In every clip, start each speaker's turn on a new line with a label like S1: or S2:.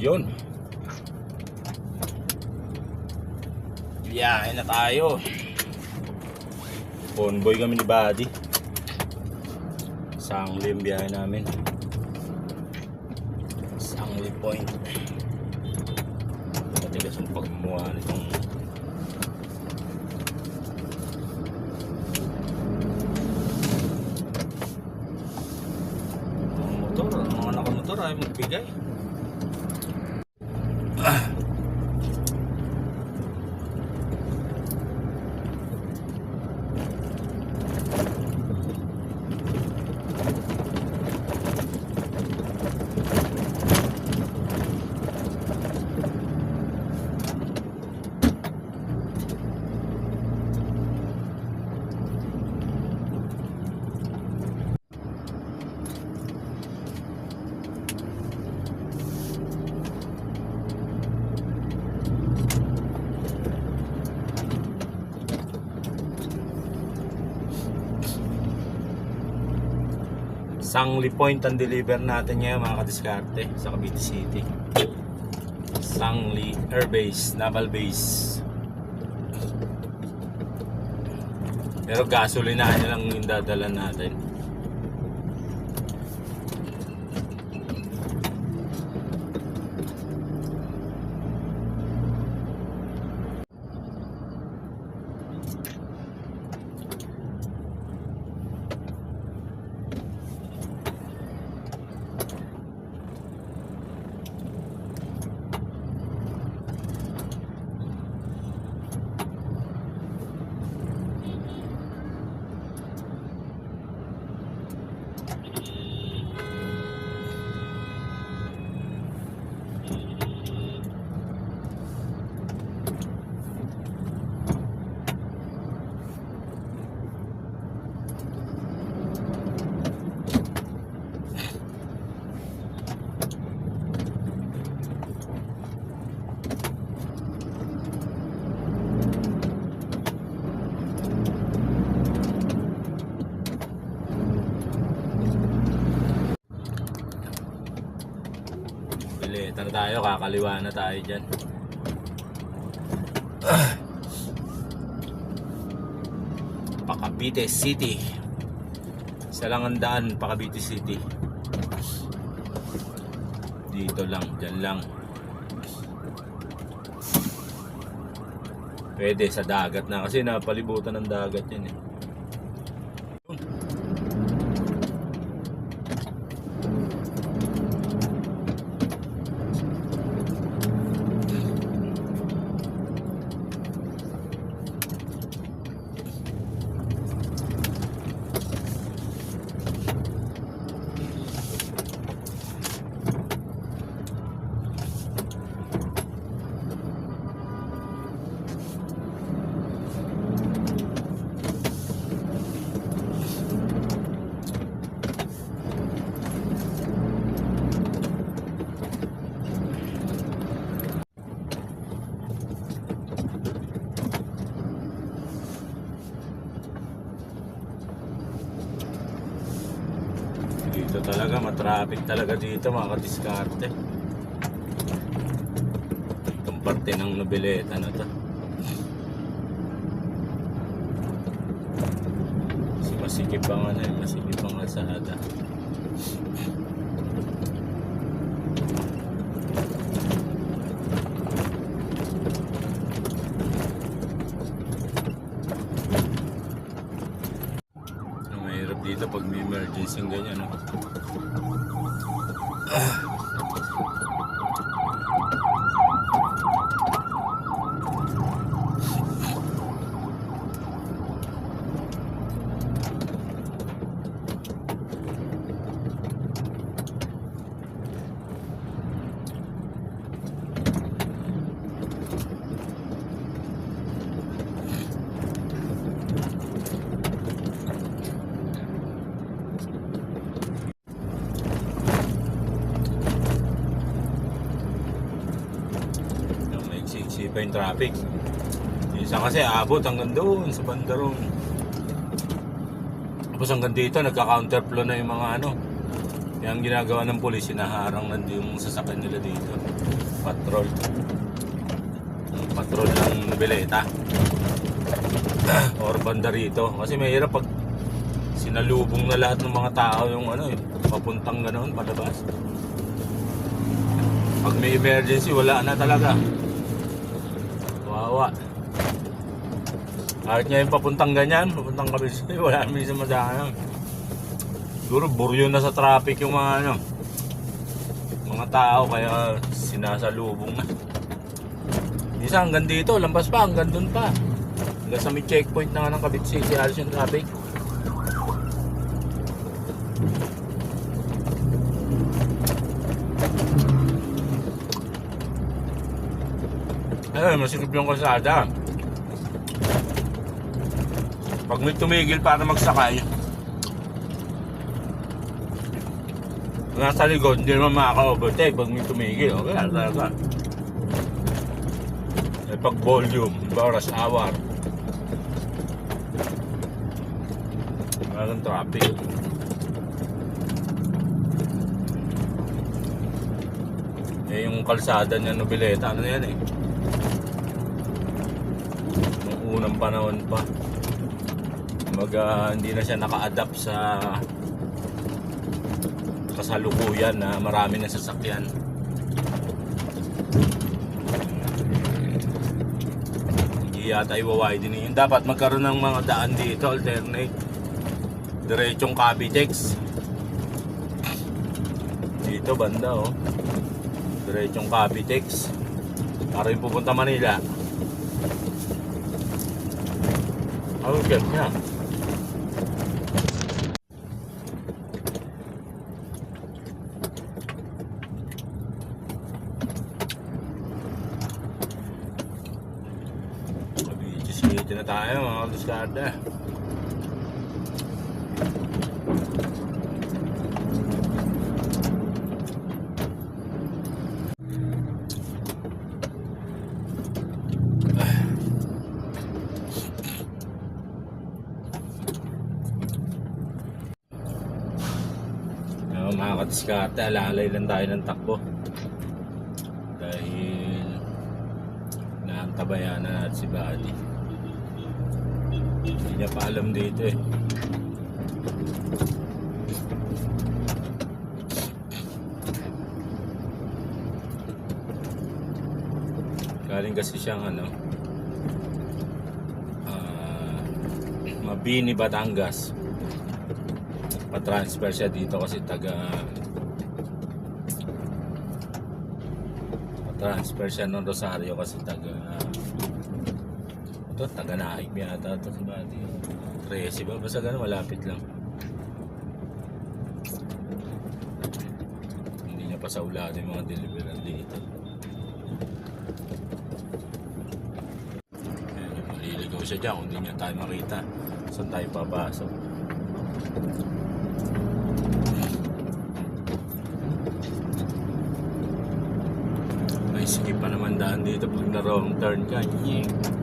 S1: Yun. Biyahe na tayo. Convoy kami ni Buddy. Sangli biyahe namin. Sangli Point. Matigas yung pagmuha nitong ang motor, ang mga ay magbigay. Sangli Point ang deliver natin ngayon mga kadiskarte sa Cavite City. Sangli Air Base, Naval Base. Pero gasolinahan lang yung dadala natin. Bileta na tayo, kakaliwa na tayo dyan. Pakabite City. Isa lang ang daan, Pakabite City. Dito lang, dyan lang. Pwede sa dagat na kasi napalibutan ng dagat yan eh. Dito talaga, matraffic talaga dito mga kadiskarte. Itong parte ng nobileta na to. Masikip ang ano eh, masikip ang kalsada. Ang Uh. pa yung traffic. Isa kasi abot hanggang doon sa bandaron. Tapos hanggang dito nagka-counterflow na yung mga ano. Ang ginagawa ng polis, hinaharang na yung sasakyan nila dito. Patrol. Yung Patrol ng Beleta. Or banda rito. Kasi mahirap pag sinalubong na lahat ng mga tao yung ano eh, papuntang ganoon, palabas. Pag may emergency, wala na talaga. Wawa. Kahit nga yung papuntang ganyan, papuntang kabisay, wala naman sa madaan. Siguro buryo na sa traffic yung mga ano, mga tao kaya sinasalubong na. Isa hanggang dito, lampas pa, hanggang dun pa. Hanggang sa may checkpoint na nga ng Cavite City, alis yung traffic. Ayun, masikip yung kalsada. Pag may tumigil para magsakay, nasa likod, hindi naman makaka-overtake pag may tumigil. Okay, talaga. Eh, pag volume, rush hour. Walang traffic. Eh, yung kalsada niya, Nobileta, ano yan eh. Unang panahon pa. Mag, ah, hindi na siya naka-adapt sa kasalukuyan na marami na sasakyan. Hindi yata iwa-widen yun. Dapat magkaroon ng mga daan dito, alternate. Diretsong Cavitex. Dito banda oh. Diretsong Cavitex. Para yung pupunta Manila. Ang ganda niya. Cavite City na tayo mga kaluskada. Uh, mga kadiskarte, alalay lang tayo ng takbo. Dahil naantabayan na natin si Buddy. Hindi niya pa alam dito eh. Galing kasi siyang ano, ah, Mabini, Batangas pa-transfer siya dito kasi taga pa-transfer siya ng Rosario kasi taga ito taga Naik yata ito si Buddy 13 ba? basta ganun malapit lang. Hindi niya pa sa ulan yung mga delivery dito. Maliligaw siya dyan. Kung hindi niya tayo makita saan tayo papasok May daan dito pag na wrong turn ka. Nyeh.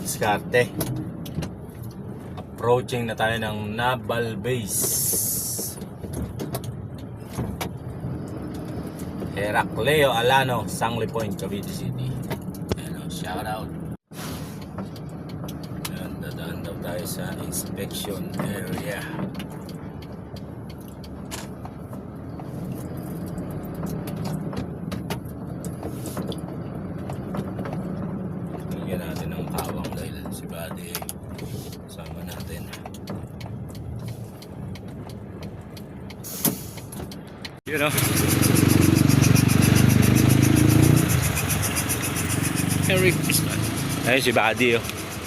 S1: Diskarte. Approaching na tayo ng Naval Base. Heracleo Alano, Sangli Point, Cavite City. Ayan shout out. Ayan, dadaan daw tayo sa inspection area. Bigyan natin ng kawang dahil si Buddy sama natin. Yun o. Merry Christmas. Ayun si Buddy oh.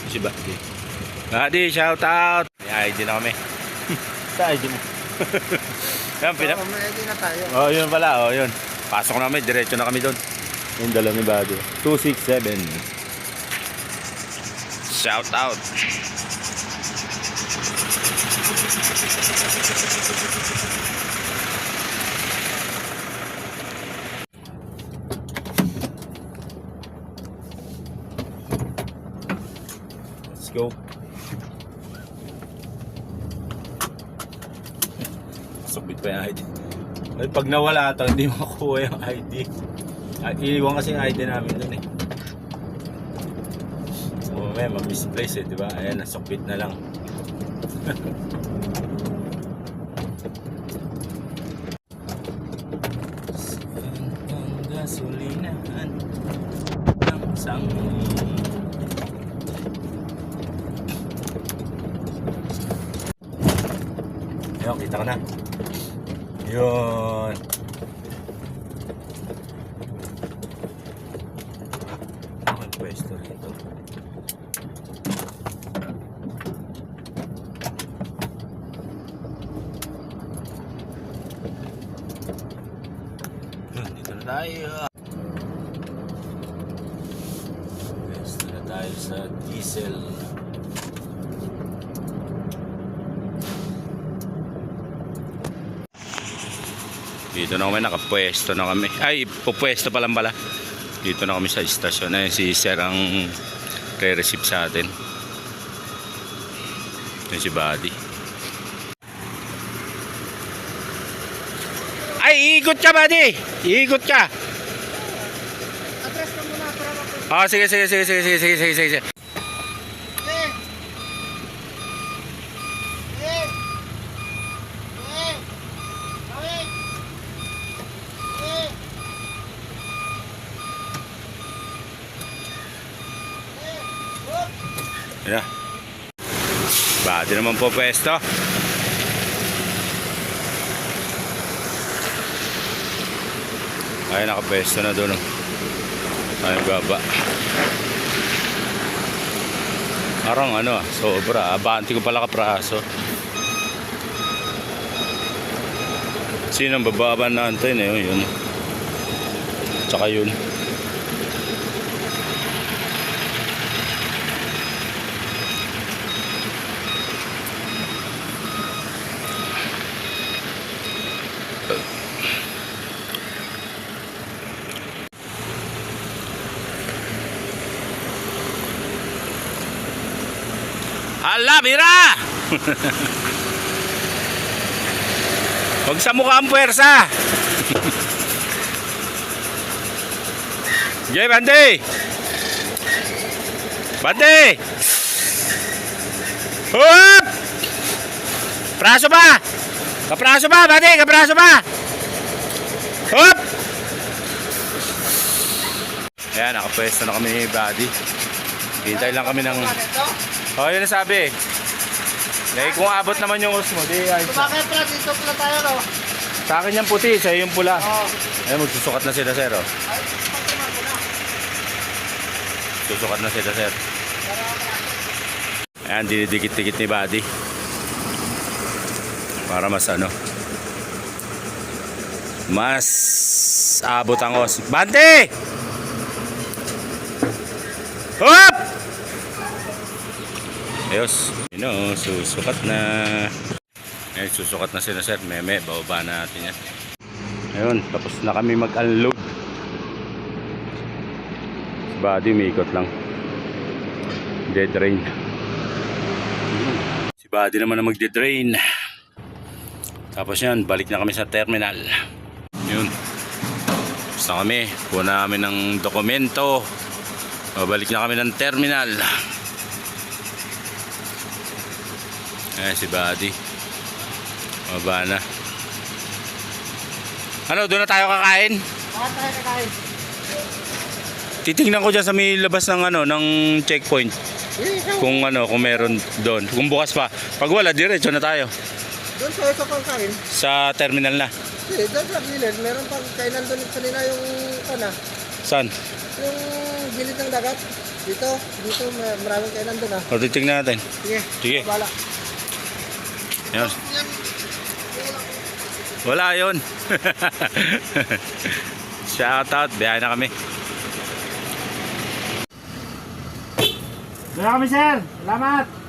S1: Si Buddy. Buddy, shout out. May ID na kami. Sa ID mo. Yan, pinap...
S2: Oo, may ID na tayo.
S1: Oh, yun pala. Oh, yun. Pasok na kami. Diretso na kami doon. Yung dalaw ni Buddy. 267. Shout out. Let's go. Subit pa yung ID. Ay, pag nawala ito, hindi makuha yung ID. Ay, iniwan kasi yung ID namin dun eh. So, may ma-misplace eh, di ba? Ayan, nasukbit na lang. Gasolinahan ng sangli? Ayun, kita ko na. Yun. Ano ang pwesto rito? Yun, dito na tayo. Pwesto na tayo sa diesel. Dito na kami, nakapwesto na kami. Ay, pupwesto pa lang pala. Dito na kami sa istasyon. Ayun, si Sir ang re-receive sa atin. Yun si Buddy. Ay, iikot ka, Buddy! Iikot ka!
S2: Address ka muna para mapag-
S1: Oh, sige, sige, sige, sige, sige, sige, sige, sige.
S2: Eh! Eh!
S1: Yeah. Buddy naman po pwesto. Ay, nakapwesto na doon. Oh. Ay, baba. Parang ano ah, sobra. Abanti ko pala kapraso. Sino ang bababa na antay na yun? yun. Tsaka yun. Hala, bira! Huwag sa mukha ang puwersa! Jay, Bande! Bande! Hup! Praso ba? Kapraso ba, Bande? Kapraso ba? Hup! Ayan, nakapwesto na kami ni Buddy. Hintay lang kami ng... Oh, yun ang sabi. Dahil kung abot naman yung gusto mo, di ayos.
S2: Bakit pala dito pala tayo no?
S1: Sa akin yung puti, sa'yo yung pula.
S2: Oo.
S1: Ay, magsusukat na sila, sir. Oh. Susukat na sila, sir. Ayan, dinidikit-dikit ni Buddy. Para mas ano. Mas abot ang os. Bante! Hop! Ayos. Yun o, susukat na. Ayun, susukat na sila, sir. Meme, bababa na natin yan. Ayun, tapos na kami mag-unload. Body, umikot lang. Dead rain. Si Buddy naman na magde-drain. Tapos yan, balik na kami sa terminal. Yun. Basta kami, kuha namin ng dokumento. Babalik na kami ng terminal. Eh, si Buddy. Baba na. Ano, doon na tayo kakain?
S2: Bakit tayo kakain?
S1: Titingnan ko dyan sa may labas ng ano, ng checkpoint. Kung ano, kung meron doon. Kung bukas pa. Pag wala, diretso na tayo.
S2: Doon tayo sa pangkain.
S1: Sa terminal na.
S2: Eh, doon sa gilid. Meron pang kainan doon kanina yung kana.
S1: Saan?
S2: Yung gilid ng dagat. Dito. Dito maraming kainan doon ah.
S1: O, titingnan natin.
S2: Sige.
S1: Sige.
S2: Bala. Yan.
S1: Wala yun. Shout out. Biyahe na kami.
S2: Wala kami sir. Salamat.